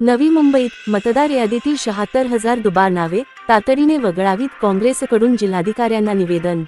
नवी मुंबईत मतदार यादीतील शहात्तर हजार दुबार नावे तातडीने वगळावीत काँग्रेसकडून जिल्हाधिकाऱ्यांना निवेदन.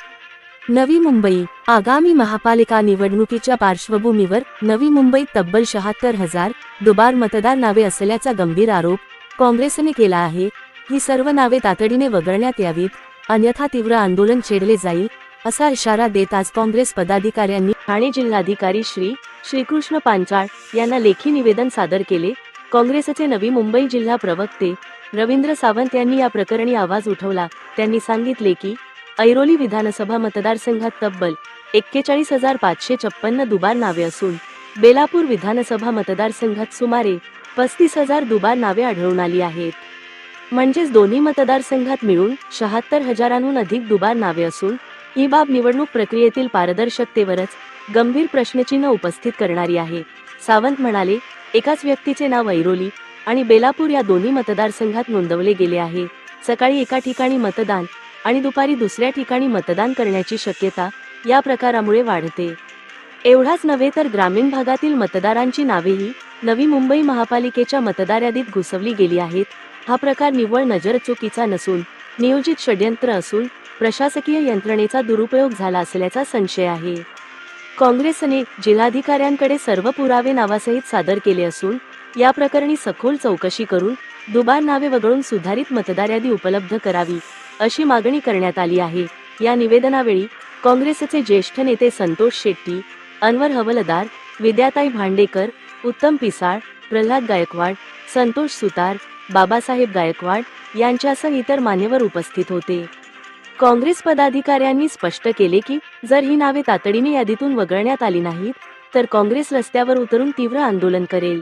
नवी मुंबई आगामी महापालिका निवडणुकीच्या पार्श्वभूमीवर नवी मुंबईत तब्बल शहात्तर हजार दुबार मतदार नावे असल्याचा गंभीर आरोप काँग्रेसने केला आहे. ही सर्व नावे तातडीने वगळण्यात यावीत अन्यथा तीव्र आंदोलन छेडले जाईल असा इशारा देत आज काँग्रेस पदाधिकाऱ्यांनी ठाणे जिल्हाधिकारी श्री श्रीकृष्ण पांचाळ यांना लेखी निवेदन सादर केले. काँग्रेसचे नवी मुंबई जिल्हा प्रवक्ते रवींद्र सावंत यांनी या प्रकरणी आवाज उठवला. त्यांनी सांगितले की ऐरोली विधानसभा मतदारसंघात तब्बल एक्केचाळीस हजार पाचशे छप्पन्न दुबार नावे असून बेलापूर विधानसभा मतदारसंघात सुमारे पस्तीस हजार दुबार नावे आढळून आली आहेत. म्हणजेच दोन्ही मतदारसंघात मिळून शहात्तर हजारांहून अधिक दुबार नावे असून ही बाब निवडणूक प्रक्रियेतील पारदर्शकतेवरच गंभीर प्रश्नचिन्ह उपस्थित करणारी आहे. सावंत म्हणाले एकाच व्यक्तीचे नाव ऐरोली आणि बेलापूर या दोन्ही मतदारसंघात नोंदवले गेले आहे. सकाळी एका ठिकाणी मतदान आणि दुपारी दुसऱ्या ठिकाणी मतदान करण्याची शक्यता या प्रकारामुळे वाढते. एवढाच नव्हे तर ग्रामीण भागातील मतदारांची नावेही नवी मुंबई महापालिकेच्या मतदार यादीत घुसवली गेली आहेत. हा प्रकार निव्वळ नजर चुकीचा नसून नियोजित षड्यंत्र असून प्रशासकीय यंत्रणेचा दुरुपयोग झाला असल्याचा संशय आहे. काँग्रेसने जिल्हाधिकाऱ्यांकडे सर्व पुरावे नावासहित सादर केले असून या प्रकरणी सखोल चौकशी करून दुबार नावे वगळून सुधारित मतदार यादी उपलब्ध करावी अशी मागणी करण्यात आली आहे. या निवेदनावेळी काँग्रेसचे ज्येष्ठ नेते संतोष शेट्टी अनवर हवलदार विद्याताई भांडेकर उत्तम पिसाळ प्रल्हाद गायकवाड संतोष सुतार बाबासाहेब गायकवाड यांच्यासह इतर मान्यवर उपस्थित होते. काँग्रेस पदाधिकाऱ्यांनी स्पष्ट केले की जर ही नावे तातडीने यादीतून वगळण्यात आली नाहीत तर काँग्रेस रस्त्यावर उतरून तीव्र आंदोलन करेल.